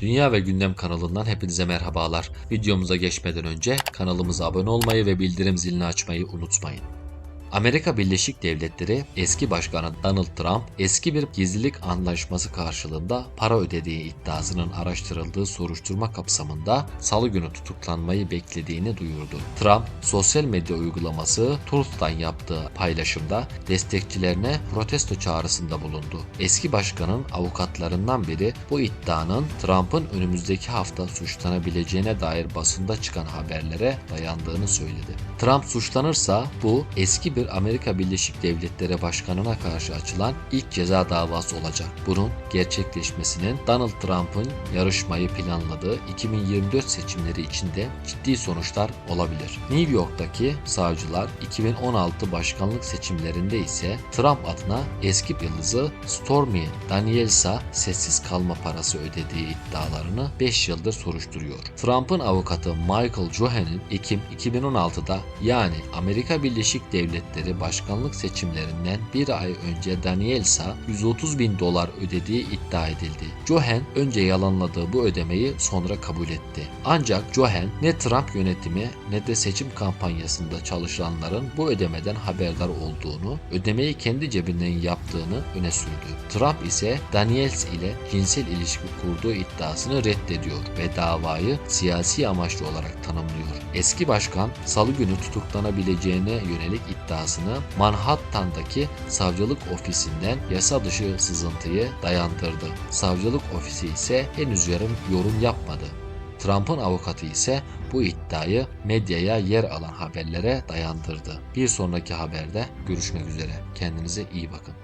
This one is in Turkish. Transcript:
Dünya ve Gündem kanalından hepinize merhabalar. Videomuza geçmeden önce kanalımıza abone olmayı ve bildirim zilini açmayı unutmayın. Amerika Birleşik Devletleri eski başkanı Donald Trump eski bir gizlilik anlaşması karşılığında para ödediği iddiasının araştırıldığı soruşturma kapsamında salı günü tutuklanmayı beklediğini duyurdu. Trump sosyal medya uygulaması Truth'tan yaptığı paylaşımda destekçilerine protesto çağrısında bulundu. Eski başkanın avukatlarından biri bu iddianın Trump'ın önümüzdeki hafta suçlanabileceğine dair basında çıkan haberlere dayandığını söyledi. Trump suçlanırsa bu eski bir Amerika Birleşik Devletleri Başkanı'na karşı açılan ilk ceza davası olacak. Bunun gerçekleşmesinin Donald Trump'ın yarışmayı planladığı 2024 seçimleri içinde ciddi sonuçlar olabilir. New York'taki savcılar 2016 başkanlık seçimlerinde ise Trump adına eski yıldızı Stormy Daniels'a sessiz kalma parası ödediği iddialarını 5 yıldır soruşturuyor. Trump'ın avukatı Michael Cohen'in Ekim 2016'da yani Amerika Birleşik Devletleri başkanlık seçimlerinden bir ay önce Daniels'a 130 bin dolar ödediği iddia edildi. Cohen önce yalanladığı bu ödemeyi sonra kabul etti. Ancak Cohen ne Trump yönetimi ne de seçim kampanyasında çalışanların bu ödemeden haberdar olduğunu, ödemeyi kendi cebinden yaptığını öne sürdü. Trump ise Daniels ile cinsel ilişki kurduğu iddiasını reddediyor ve davayı siyasi amaçlı olarak tanımlıyor. Eski başkan salı günü tutuklanabileceğine yönelik iddiasını Manhattan'daki savcılık ofisinden yasa dışı sızıntıyı dayandırdı. Savcılık ofisi ise henüz yarım yorum yapmadı. Trump'ın avukatı ise bu iddiayı medyaya yer alan haberlere dayandırdı. Bir sonraki haberde görüşmek üzere. Kendinize iyi bakın.